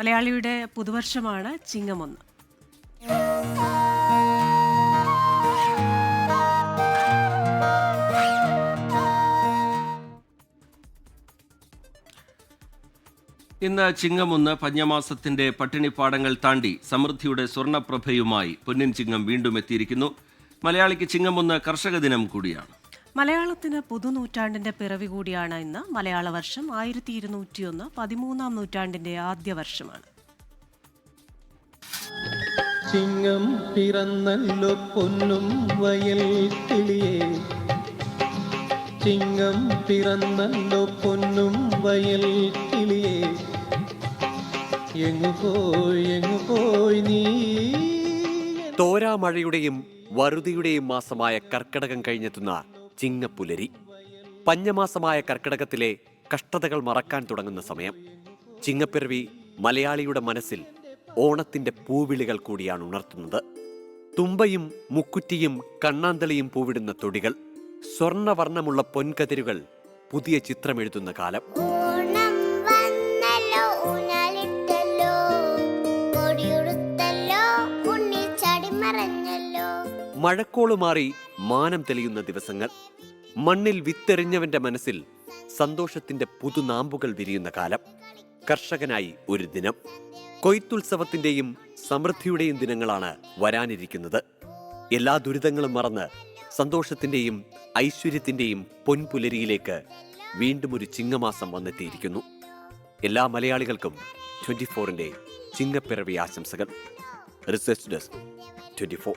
മലയാളിയുടെ പുതുവർഷമാണ് ചിങ്ങമൊന്ന്. ഇന്ന് ചിങ്ങമൊന്ന് പഞ്ഞമാസത്തിന്റെ പട്ടിണിപ്പാടങ്ങൾ താണ്ടി സമൃദ്ധിയുടെ സ്വർണപ്രഭയുമായി പൊന്നിൻ ചിങ്ങം വീണ്ടും എത്തിയിരിക്കുന്നു. മലയാളിക്ക് ചിങ്ങമൊന്ന് കർഷക ദിനം കൂടിയാണ്. മലയാളത്തിന് പുതുനൂറ്റാണ്ടിന്റെ പിറവി കൂടിയാണ് ഇന്ന് മലയാള വർഷം. ആയിരത്തി ഇരുന്നൂറ്റിയൊന്ന് പതിമൂന്നാം നൂറ്റാണ്ടിന്റെ ആദ്യ വർഷമാണ്. ചിങ്ങം പിറന്നല്ലോ പൊന്നും വയൽ കിളിയേ. ചിങ്ങം പിറന്നല്ലോ പൊന്നും വയൽ കിളിയേ. എങ്ങു പോയി എങ്ങു പോയി നീ? തോരാമഴയുടെയും വറുതിയുടെയും മാസമായ കർക്കടകം കഴിഞ്ഞെത്തുന്ന ചിങ്ങപ്പുലരി. പഞ്ഞമാസമായ കർക്കിടകത്തിലെ കഷ്ടതകൾ മറക്കാൻ തുടങ്ങുന്ന സമയം. ചിങ്ങപ്പിറവി മലയാളിയുടെ മനസ്സിൽ ഓണത്തിന്റെ പൂവിളികൾ കൂടിയാണ് ഉണർത്തുന്നത്. തുമ്പയും മുക്കുറ്റിയും കണ്ണാന്തളിയും പൂവിടുന്ന തൊടികൾ സ്വർണവർണമുള്ള പൊൻകതിരുകൾ പുതിയ ചിത്രമെഴുതുന്ന കാലം. മഴക്കോൾ മാറി മാനം തെളിയുന്ന ദിവസങ്ങൾ. മണ്ണിൽ വിത്തെറിഞ്ഞവന്റെ മനസ്സിൽ സന്തോഷത്തിന്റെ പുതുനാമ്പുകൾ വിരിയുന്ന കാലം. കർഷകനായി ഒരു ദിനം. കൊയ്ത്തുത്സവത്തിന്റെയും സമൃദ്ധിയുടെയും ദിനങ്ങളാണ് വരാനിരിക്കുന്നത്. എല്ലാ ദുരിതങ്ങളും മറന്ന് സന്തോഷത്തിന്റെയും ഐശ്വര്യത്തിന്റെയും പൊൻപുലരിയിലേക്ക് വീണ്ടും ഒരു ചിങ്ങമാസം വന്നെത്തിയിരിക്കുന്നു. എല്ലാ മലയാളികൾക്കും ട്വന്റി ഫോറിന്റെ ചിങ്ങപ്പിറവി ആശംസകൾ. Research desk twenty four.